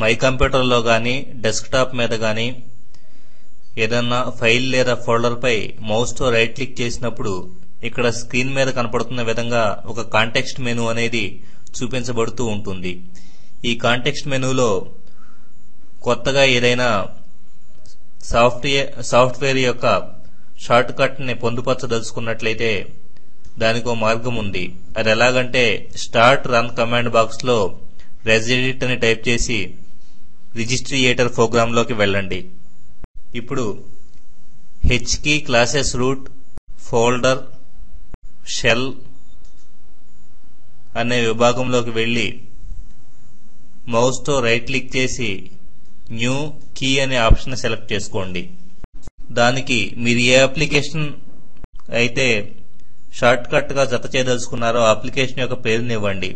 My కంప్యూటర్లో కానీ desktop మీద కానీ ఏదన్నా ఫైల్ లేదా ఫోల్డర్పై మౌస్తో రైట్ క్లిక్ చేసినప్పుడు ఇక్కడ స్క్రీన్ మీద కనపడుతున్న విధంగా ఒక కాంటెక్స్ట్ మెనూ అనేది చూపించబడుతూ ఉంటుంది. ఈ కాంటెక్స్ట్ మెనూలో కొత్తగా ఏదైనా సాఫ్ట్వేర్ సాఫ్ట్వేర్ యొక్క షార్ట్ కట్ని పొందుపరచదలుచుకున్నట్లయితే దానికి ఒక మార్గం ఉంది. అది ఎలాగంటే స్టార్ట్ రన్ కమాండ్ బాక్స్లో రెజిడిట్ అని టైప్ చేసి రిజిస్ట్రియేటర్ ప్రోగ్రామ్లోకి వెళ్ళండి. ఇప్పుడు హెచ్కి క్లాసెస్ రూట్ ఫోల్డర్ షెల్ అనే విభాగంలోకి వెళ్ళి మౌస్తో రైట్ క్లిక్ చేసి న్యూ కీ అనే ఆప్షన్ సెలెక్ట్ చేసుకోండి. దానికి మీరు ఏ అప్లికేషన్ అయితే షార్ట్ కట్గా జత చేయదలుచుకున్నారో ఆ అప్లికేషన్ యొక్క పేరునివ్వండి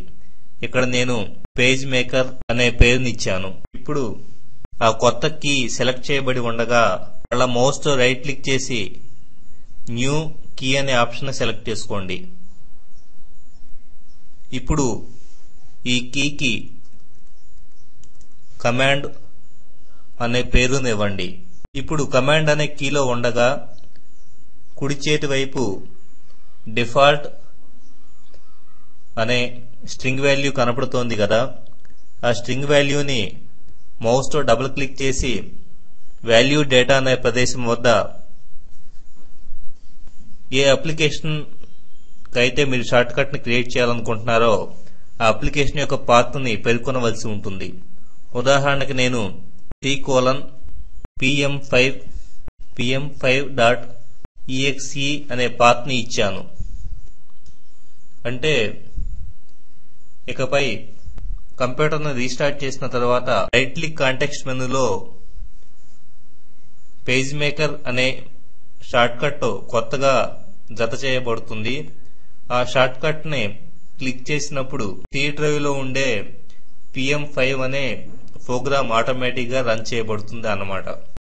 ఇక్కడ నేను పేజ్ మేకర్ అనే పేరునిచ్చాను ఇప్పుడు ఆ కొత్త కీ సెలెక్ట్ చేయబడి ఉండగా అలా మౌస్తో రైట్ క్లిక్ చేసి న్యూ కీ అనే ఆప్షన్ సెలెక్ట్ చేసుకోండి. ఇప్పుడు ఈ కీకి కమాండ్ అనే పేరుని ఇవ్వండి. ఇప్పుడు కమాండ్ అనే కీలో ఉండగా కుడి చేతి వైపు డిఫాల్ట్ అనే స్ట్రింగ్ వాల్యూ కనపడుతోంది కదా. ఆ స్ట్రింగ్ వాల్యూని మౌస్తో డబుల్ క్లిక్ చేసి వాల్యూ డేటా అనే ప్రదేశం వద్ద ఏ అప్లికేషన్ అయితే మీరు షార్ట్ కట్ని క్రియేట్ చేయాలనుకుంటున్నారో ఆ అప్లికేషన్ యొక్క పాత్రని పేర్కొనవలసి ఉంటుంది. ఉదాహరణకి నేను T colon PM five PM five dot EXE అనే పాత్ని ఇచ్చాను. అంటే ఇకపై కంప్యూటర్ను రీస్టార్ట్ చేసిన తర్వాత రైట్ క్లిక్ కాంటెక్స్ట్ మెనూలో పేజ్ మేకర్ అనే షార్ట్ కట్ కొత్తగా జత చేయబడుతుంది. ఆ షార్ట్ కట్ని క్లిక్ చేసినప్పుడు సీ డ్రైవ్లో ఉండే పిఎం ఫైవ్ అనే ప్రోగ్రామ్ ఆటోమేటిక్గా రన్ చేయబడుతుంది అన్నమాట.